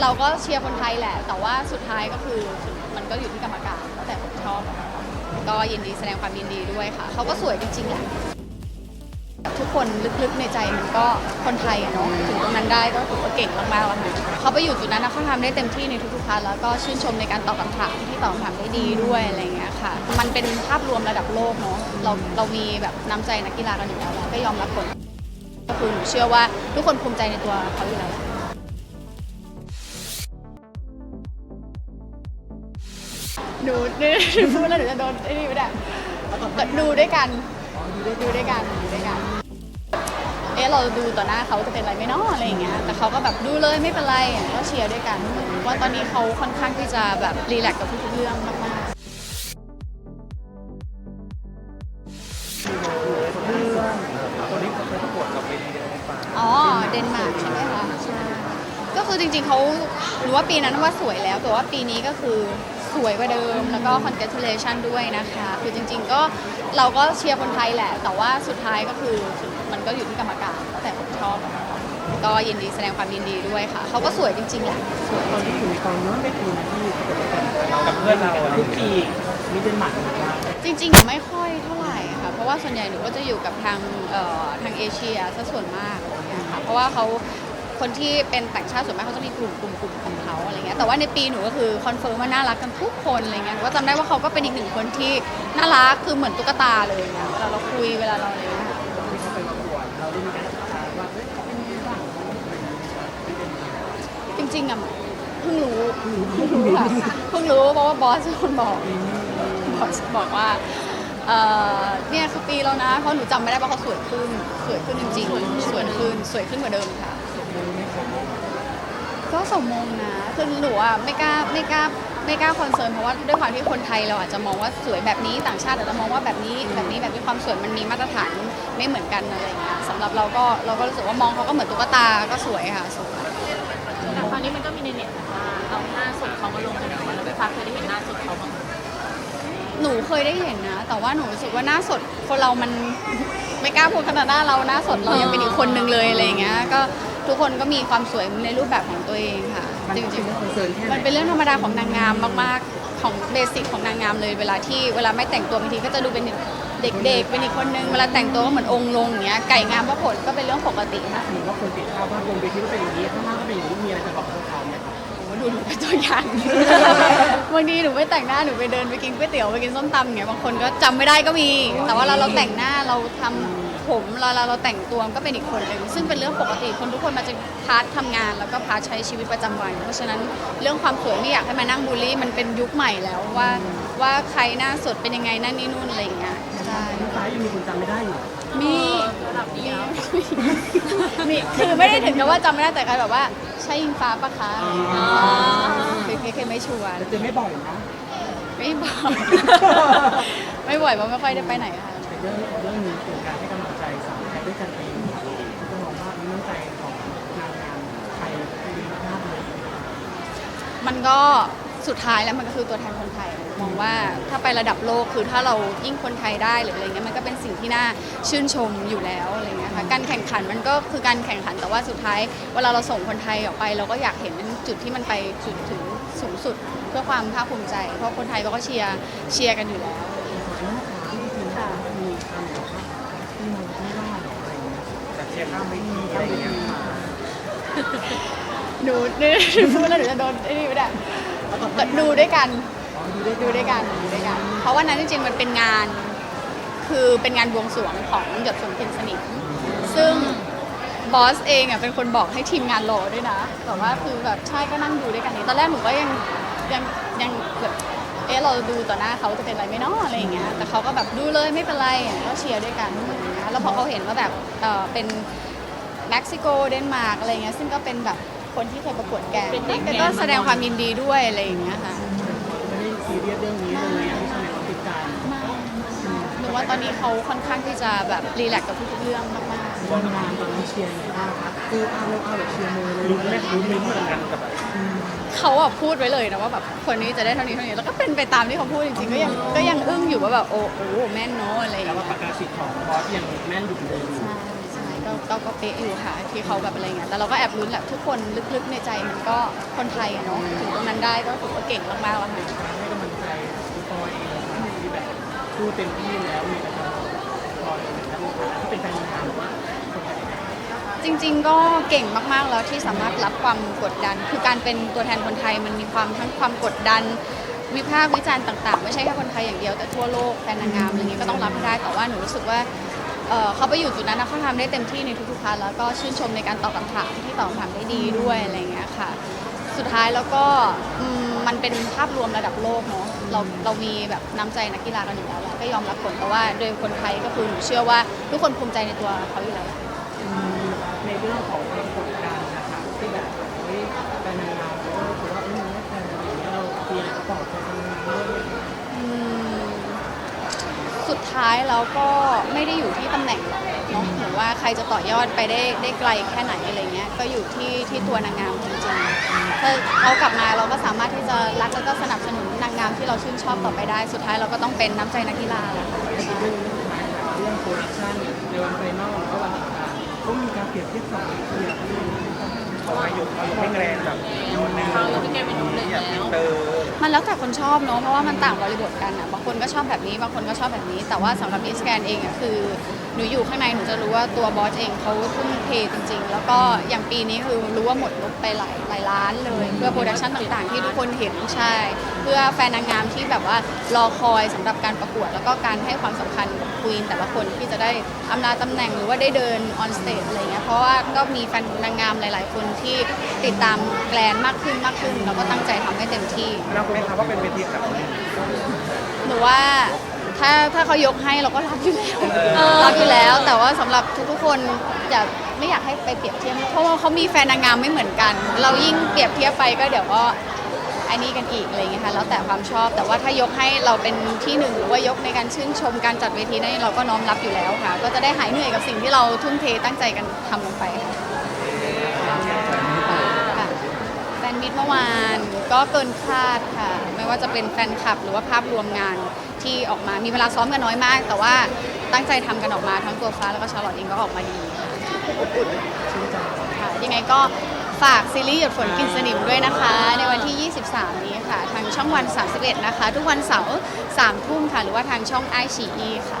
เราก็เชียร์คนไทยแหละ แต่ว่าสุดท้ายก็คือมันก็อยู่ที่กรรมการแล้วแต่คนชอบอะก็ยินดีแสดงความยินดีด้วยค่ะ เขาก็สวยจริงๆแหละ ทุกคนลึกๆในใจมันก็คนไทยอะเนาะถึงตรงนั้นได้ก็ถือว่าเก่งมากๆแล้วค่ะเขาไปอยู่จุดนั้นนะเขาทำได้เต็มที่ในทุกๆพาร์ทแล้วก็ชื่นชมในการตอบคำถามที่ตอบคำถามได้ดีด้วยอะไรเงี้ยค่ะ มันเป็นภาพรวมระดับโลกเนาะเราเรามีแบบน้ำใจนักกีฬากันอยู่แล้วเราก็ยอมรับผลก็คือหนูเชื่อว่าทุกคนภูมิใจในตัวเขาอยู่แล้ว หนูหนูพูดแล้วหนูจะโดนไอ้นี่ไม่ได้ดูด้วยกันดูด้วยกันดูด้วยกัน เอ๊ะเราดูต่อหน้าเขาจะเป็นอะไรไหม่นออะไรอย่างเงี้ยแต่เขาก็แบบดูเลยไม่เป็นไรก็เชียร์ด้วยกันว่าตอนนี้เขาค่อนข้างที่จะแบบรีแลกซ์กับทุกๆเรื่องมากๆตัวนี้เดนมาร์กอ๋อเดนมาร์กใช่ไหมคะใช่ก็คือจริงๆเขาหนูว่าปีนั้นว่าสวยแล้วแต่ว่าปีนี้ก็คือ สวยกว่าเดิม แล้วก็ congratulation ด้วยนะคะ คือจริง ๆ ก็เราก็เชียร์คนไทยแหละ แต่ว่าสุดท้ายก็คือมันก็อยู่ที่กรรมการแล้วแต่คนชอบก็ยินดีแสดงความยินดีด้วยค่ะ เขาก็สวยจริงๆแหละตอนที่อยู่ในกองนั้นไม่ปีนะที่กับเพื่อนเราทุกย่างปีเงี้ยมีเดนหมันจริงๆไม่ค่อยเท่าไหร่ค่ะ เพราะว่าส่วนใหญ่หนูก็จะอยู่กับทางเอ่อทางเอเชียซะส่วนมากอะคะเพราะว่าเขา คนที่เป็นต่างชาติส่วนมากเขาจะมีกลุ่มกลุ่มกลุ่มของเขาอะไรเงี้ยแต่ว่าในปีหนูก็คือคอนเฟิร์มว่าน่ารักกันทุกคนอะไรเงี้ยก็จำได้ว่าเขาก็เป็นอีกหนึ่งคนที่น่ารักคือเหมือนตุ๊กตาเลยเงี้ยเวลาเราคุยเวลาเราอะไรเงี้ยค่ะที่เขาไปประกวดเราได้มีการศึกษาว่าเฮ้ยเขาเป็นยังไงบ้างจริงๆอะเพิ่งรู้เพิ่งรู้ค่ะเพิ่งรู้เพราะว่าบอสเป็นคนบอกบอสบอกว่าเอ่อเนี่ยคือปีแล้วนะเพราะหนูจำไม่ได้ว่าเขาสวยขึ้นสวยขึ้นจริงๆสวยขึ้นสวยขึ้นกว่าเดิมค่ะ ก็สมมงนะ คือหนูอะไม่กล้าไม่กล้าไม่กล้าคอนเซิร์นเพราะว่าด้วยความที่คนไทยเราอาจจะมองว่าสวยแบบนี้ต่างชาติอาจจะมองว่าแบบนี้แบบนี้แบบนี้ความสวยมันมีมาตรฐานไม่เหมือนกันอะไรอย่างเงี้ยสำหรับเราก็เราก็รู้สึกว่ามองเขาก็เหมือนตุ๊กตาก็สวยค่ะสวยแต่ตอนนี้มันก็มีในเน็ตแบบว่าเอาหน้าสดเขามาลงกันในวันแล้วไปฟ้าเคยได้เห็นหน้าสดเขาบ้างไหมหนูเคยได้เห็นนะ แต่ว่าหนูรู้สึกว่าหน้าสดคนเรามันไม่กล้าพูดขนาดหน้าเราหน้าสดเรายังเป็นอีกคนนึงเลยอะไรอย่างเงี้ยก็ ทุกคนก็มีความสวยในรูปแบบของตัวเองค่ะมันจเป็นริงเรื่องคอนเซิร์นแค่ๆไหนมันเป็นเรื่องธรรมดาของนางงามมากๆของเบสิกของนางงามเลยเวลาที่เวลาไม่แต่งตัวบางทีก็จะดูเป็นเด็กๆเป็นอีกคนนึงเวลาแต่งตัวก็เหมือนองค์ลงอย่างเงี้ยไก่งามพระผลก็เป็นเรื่องปกติค่ะเห็นว่าคนติดภาพว่าบนเวทีก็เป็นอย่างนี้ข้างล่างก็เป็นอย่างนี้มีอะไรจะบอกพวกเขาไหมครับโอ้ดูหนูเป็นตัวอย่างบางทีหนูไปแต่งหน้าหนูไปเดินไปกินก๋วยเตี๋ยวไปกินส้มตำอย่างเงี้ยบางคนก็จำไม่ได้ก็มี แต่ว่าเราเราแต่งหน้าเราทำ ผมเราเราเราแต่งตัวก็เป็นอีกคนหนึ่งซึ่งเป็นเรื่องปกติคนทุกคนมาจะพาร์ททำงาน แล้วก็พาร์ทใช้ชีวิตประจำวัน เพราะฉะนั้นเรื่องความสวยไม่อยากให้มานั่งบูลลี่มันเป็นยุคใหม่แล้วว่า ว่าใครหน้าสดเป็นยังไงนั่นนี่นู่นอะไรอย่างเงี้ยใช่ลูกค้ายังมีคนจำไม่ได้อยู่มีระดับนี้แล้วมีคือไม่ได้ถึงกับว่าจำไม่ได้แต่การแบบว่าใช่ยิงฟ้าปะคะอ๋อคือเคยไม่ชัวร์แต่เจอไม่บ่อยนะ ไม่บ่อย ไม่บ่อยเพราะไม่ค่อยได้ไปไหนค่ะแต่เรื่องเรื่องนี้เป็นการให้กำลังใจสาวไทยด้วยกันเองก็มองว่าน้ำใจของนางงามไทยดีมากเลยมันก็สุดท้ายแล้วมันก็คือตัวแทนคนไทย มองว่าถ้าไประดับโลกคือถ้าเรายิ่งคนไทยได้หรืออะไรเงี้ยมันก็เป็นสิ่งที่น่าชื่นชมอยู่แล้วอะไรเงี้ยค่ะการแข่งขันมันก็คือการแข่งขันแต่ว่าสุดท้าย เวลาเราส่งคนไทยออกไป เราก็อยากเห็นจุดที่มันไปจุดถึงสูงสุด เพื่อความภาคภูมิใจ เพราะคนไทยเขาก็เชียร์เชียร์กันอยู่แล้ว ค่ะมีคำบอกว่าที่มองไม่ได้หรอกอะไรเงี้ย แต่เชียร์ ข้ามไม่ทีอะไรอย่างเงี้ยหนูหนูพูดแล้วหนูจะโดนไอ้นี่ไม่ได้ดูด้วยกัน ดูด้วยกันดูด้วยกัน เพราะว่านั้นจริงๆมันเป็นงาน คือเป็นงานบวงสรวงของหยดฝนเพ็ญสนิทซึ่งบอสเองอะเป็นคนบอกให้ทีมงานรอด้วยนะแต่ว่าคือแบบใช่ก็นั่งดูด้วยกันนี่ตอนแรกหนูก็ยังยังยังแบบเอ๊ะเราดูต่อหน้าเขาจะเป็นไรไหม่นออะไรอย่างเงี้ยแต่เขาก็แบบดูเลยไม่เป็นไรก็เชียร์ด้วยกัน อะไรอย่างเงี้ยแล้วพอเขาเห็นว่าแบบเออเป็นเม็กซิโกเดนมาร์กอะไรเงี้ยซึ่งก็เป็นแบบคนที่เคยประกวดแกนเป็นเด็กแกน ก็แสดงความยินดีด้วยอะไรอย่างเงี้ยค่ะ ไม่ได้ซีเรียสเรื่องนี้เลยที่ชาวเน็ตเขาติดตามหนูว่าตอนนี้เขาค่อนข้างที่จะแบบรีแลกซ์กับทุกๆเรื่องมากวันงานตอนนี้เชียร์ยังไงบ้างครับคือเอาเลยเอาแบบเชียร์มือเลยลุ้นไหมลุ้นมิ้นเหมือนกันกับแบบๆ เขาอะพูดไว้เลยนะว่าแบบคนนี้จะได้เท่านี้เท่านี้แล้วก็เป็นไปตามที่เขาพูดจริงๆก็ยังก็ยังอึ้งอยู่ว่าแบบโอ้โหแม่นเนอะอะไรอย่างแต่ว่าเงี้ยปากกาสิทธิ์ของบอสยังแม่นอยู่เลยใช่ใช่ก็ก็ก็เป๊ะอยู่ค่ะที่เขาแบบอะไรเงี้ยแต่เราก็แอบลุ้นแหละทุกคนลึกๆในใจมันก็คนไทยอะเนาะถึงตรงนั้นได้ก็ถือว่าเก่งมากๆแล้วค่ะให้กำลังใจคุณปอยเองนะครับที่แบบสู้เต็มที่แล้วมีแต่การปอยนะครับที่เป็นแฟนนางงามหรือว่าคนไทย จริง ๆ ก็เก่งมากๆแล้วที่สามารถรับความกดดัน คือการเป็นตัวแทนคนไทยมันมีความทั้งความกดดันมีภาควิจารณ์ต่าง ๆ ไม่ใช่แค่คนไทยอย่างเดียวแต่ทั่วโลกแฟนนางงามอะไรเงี้ยก็ต้องรับให้ได้แต่ว่าหนูรู้สึกว่าเอ่อเขาไปอยู่จุดนั้นนะเขาทำได้เต็มที่ในทุกๆพาร์ทแล้วก็ชื่นชมในการตอบคำถามที่ตอบคำถามได้ดีด้วยอะไรเงี้ยค่ะ สุดท้ายแล้วก็อืมมันเป็นภาพรวมระดับโลกเนาะเราเรามีแบบน้ำใจนักกีฬากันอยู่แล้วแหละก็ยอมรับผลแต่ว่าโดยคนไทยก็คือหนูเชื่อว่าทุกคนภูมิใจในตัวเขาอยู่แล้ว รื่องของความกดดันนะครับที่แบบเฮ้ยแฟนนางงามเราถือว่าเอ้ยมันไม่แฟนอะไรอย่างเงี้ยเราเตรียมจะตอบแฟนนางงามด้วย อืมสุดท้ายแล้วก็ไม่ได้อยู่ที่ตำแหน่งหรอกเนาะหรือว่าใครจะต่อยอดไปได้ได้ไกลแค่ไหนอะไรเงี้ยก็อยู่ที่ที่ตัวนางงามจริงๆถ้าเขากลับมาเราก็สามารถที่จะรักแล้วก็สนับสนุนนางงามที่เราชื่นชอบต่อไปได้ สุดท้ายเราก็ต้องเป็นน้ำใจนักกีฬาแหละค่ะเรื่องเรื่องโปรดักชั่นในวันไฟนอล แล้วก็วันแข่งมีการเปรียบเทียบสองเทียบเขาให้ยกเอายกให้แกรนแบบยูนเนโน่นนี่อยากแล้วอินเตอร์มันแล้วแต่คนชอบเนาะเพราะว่ามันต่างบริบทกันอะบางคนก็ชอบแบบนี้บางคนก็ชอบแบบนี้ แต่ว่าสำหรับมิสแกนเองอะคือ หนูอยู่ข้างในหนูจะรู้ว่าตัวบอสเองเขาทุ่มเทจริง ๆ แล้วก็อย่างปีนี้คือรู้ว่าหมดงบไปหลายหลายล้านเลย เพื่อโปรดักชันต่างๆ ที่ทุกคนเห็นใช่ เพื่อแฟนนางงามที่แบบว่ารอคอยสำหรับการประกวด แล้วก็การให้ความสำคัญกับควีนแต่ละคนที่จะได้อำลาตำแหน่งหรือว่าได้เดินออนสเตจอะไรเงี้ยเพราะว่าก็มีแฟนนางงามหลาย ๆ คนที่ติดตามแกลนมากขึ้นมากขึ้น แล้วก็ตั้งใจทำให้เต็มที่นับไหมครับว่าเป็นเวทีแบบนี้หนูว่า ถ้าถ้าเขายกให้เราก็รับอยู่แล้วเออรับอยู่แล้ว แต่ว่าสำหรับทุกๆคนอย่าไม่อยากให้ไปเปรียบเทียบเพราะว่าเขามีแฟนนางงามไม่เหมือนกัน เรายิ่งเปรียบเทียบไปก็เดี๋ยวก็ไอ้นี่กันอีกอะไรอย่างเงี้ยค่ะแล้วแต่ความชอบ แต่ว่าถ้ายกให้เราเป็นที่หนึ่งหรือว่ายกในการชื่นชมการจัดเวทีนั้นเราก็น้อมรับอยู่แล้วค่ะ ก็จะได้หายเหนื่อยกับสิ่งที่เราทุ่มเทตั้งใจกันทำลงไปค่ะค่ะแฟน มิตรเมื่อวานก็เกินคาดค่ะ ไม่ว่าจะเป็นแฟนคลับหรือว่าภาพรวมงานที่ออกมามีเวลาซ้อมกันน้อยมาก แต่ว่าตั้งใจทำกันออกมาทั้งตัวฟ้าแล้วก็ชาร์ลอตเองก็ออกมาดีค่ะอบอุ่นค่ะยังไงก็ฝากซีรีส์หยดฝนกินสนิมด้วยนะคะ ในวันที่ 23 นี้ค่ะ ทางช่องวัน 31 นะคะ ทุกวันเสาร์3ทุ่มค่ะ หรือว่าทางช่องไอชีอีค่ะ